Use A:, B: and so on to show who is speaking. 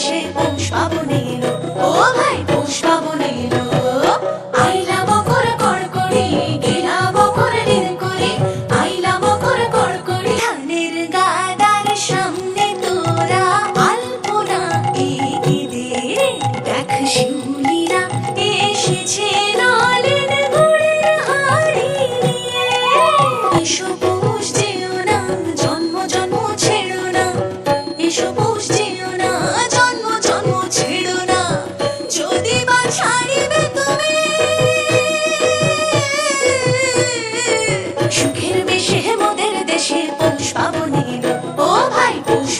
A: আকাশে পৌষ পাবন এলো ও ভাই পৌষ পাবন এলো আইলা বকর কর গেলা বকর দিন করি? আইলা বকর কর ধানের গাদার সামনে তোরা আলপনা এগিয়ে দে। দেখ শিউলিরা এসেছে নলেন গুড়ের হাড়ি এসো সুখের বেশে মোদের দেশে পৌষ পাবনীল ও ভাই পৌষ